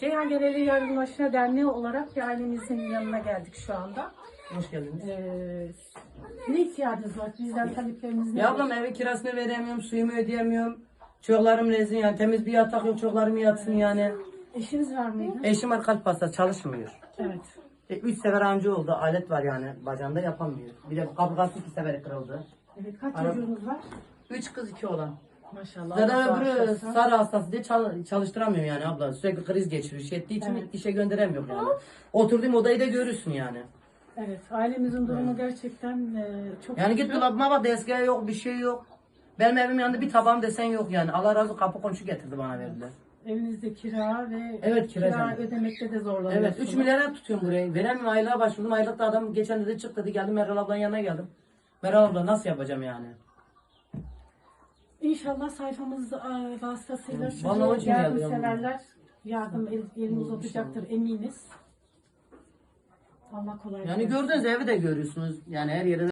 Ceyhan Geneli Yardımlaşma Derneği olarak bir ailemizin yanına geldik şu anda. Hoş geldiniz. Ee, ne ihtiyacınız var? Bizden talepleriniz ne? Ya ablam evin kirasını veremiyorum, suyumu ödeyemiyorum. Çocuklarım rezil yani temiz bir yatak yok, çocuklarım yatsın yani. Eşiniz var mıydı? Eşim var kalp hastası çalışmıyor. Evet. E, üç sefer anca oldu, alet var yani bacağında yapamıyor. Bir de kaburgası iki sefer kırıldı. Evet. Kaç Ara- çocuğunuz var? Üç kız iki oğlan. Maşallah. Zaten Allah öbürü bağışlasın. sarı hastası diye çal- çalıştıramıyor yani abla. Sürekli kriz geçiriyor. Şey ettiği için Evet. işe gönderemiyor yani. Oturduğum odayı da görürsün yani. Evet. Ailemizin durumu gerçekten e, çok Yani git dolabıma bak dezgahı yok bir şey yok. Benim evimin yanında bir tabağım desen yok yani. Allah razı olsun kapı komşu getirdi bana verdiler. Evinizde kira ve Evet, kira kira canım. ödemekte de zorlanıyorsunuz. Evet 3 milyara tutuyorum burayı. Veremiyorum aylığa başvurdum. Aylıkta adam geçen dedi çık dedi geldim Meral ablanın yanına geldim. Meral abla nasıl yapacağım yani? İnşallah sayfamız e, vasıtasıyla. Vallahi geldi yardımseverler yardım el- eliniz tutacaktır eminiz. Allah kolaylık Yani versin. gördüğünüz evi de görüyorsunuz. Yani her yere